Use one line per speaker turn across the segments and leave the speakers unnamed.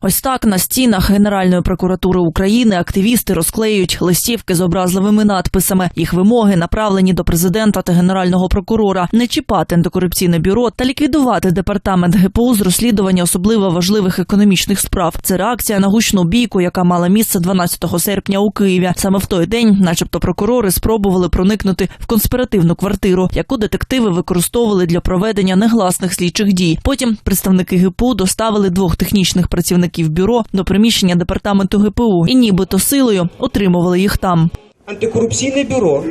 Ось так на стінах Генеральної прокуратури України активісти розклеюють листівки з образливими надписами. Їх вимоги направлені до президента та генерального прокурора не чіпати антикорупційне бюро та ліквідувати департамент ГПУ з розслідування особливо важливих економічних справ. Це реакція на гучну бійку, яка мала місце 12 серпня у Києві. Саме в той день, начебто, прокурори спробували проникнути в конспіративну квартиру, яку детективи використовували для проведення негласних слідчих дій. Потім представники ГПУ доставили двох технічних працівників бюро до приміщення департаменту ГПУ і нібито силою отримували їх там.
Антикорупційне бюро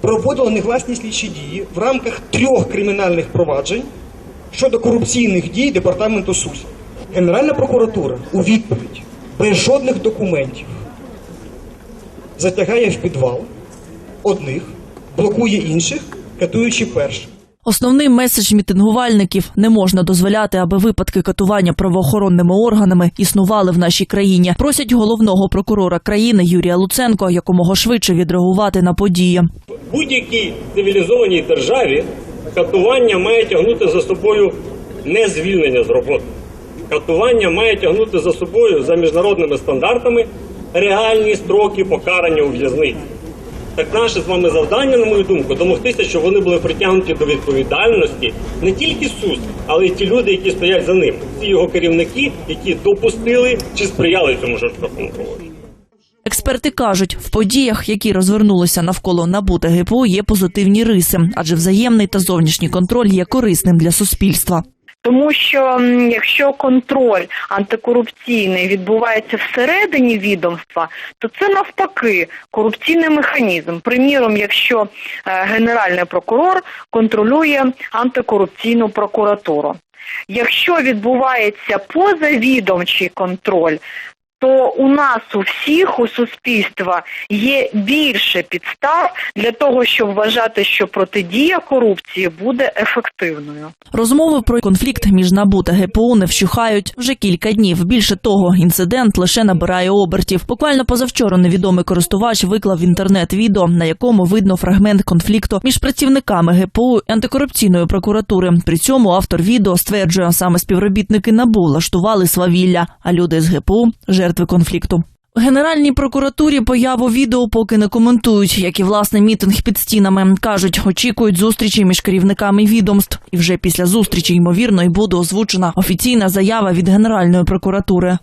проводило негласні слідчі дії в рамках трьох кримінальних проваджень щодо корупційних дій департаменту СУС. Генеральна прокуратура у відповідь без жодних документів затягає в підвал одних, блокує інших, катуючи перших.
Основний меседж мітингувальників не можна дозволяти, аби випадки катування правоохоронними органами існували в нашій країні. Просять головного прокурора країни Юрія Луценко якомога швидше відреагувати на події.
Будь-якій цивілізованій державі катування має тягнути за собою не звільнення з роботи. Катування має тягнути за собою за міжнародними стандартами реальні строки покарання у в'язниці. Так наше з вами завдання, на мою думку, домогтися, щоб вони були притягнуті до відповідальності не тільки СУС, але й ті люди, які стоять за ним, ці його керівники, які допустили чи сприяли цьому жорстокому.
Експерти кажуть, в подіях, які розвернулися навколо НАБУ та ГПУ, є позитивні риси, адже взаємний та зовнішній контроль є корисним для суспільства.
Тому що якщо контроль антикорупційний відбувається всередині відомства, то це навпаки корупційний механізм. Приміром, якщо е, генеральний прокурор контролює антикорупційну прокуратуру. Якщо відбувається позавідомчий контроль, то у нас у всіх у суспільства є більше підстав для того, щоб вважати, що протидія корупції буде ефективною.
Розмови про конфлікт між НАБУ та ГПУ не вщухають вже кілька днів. Більше того, інцидент лише набирає обертів. Буквально позавчора невідомий користувач виклав в інтернет відео, на якому видно фрагмент конфлікту між працівниками ГПУ і антикорупційної прокуратури. При цьому автор відео стверджує, саме співробітники НАБУ влаштували свавілля, а люди з ГПУ жертви конфлікту. В Генеральній прокуратурі появу відео поки не коментують, як і власне мітинг під стінами. кажуть, очікують зустрічі між керівниками відомств. І вже після зустрічі ймовірно і буде озвучена офіційна заява від Генеральної прокуратури.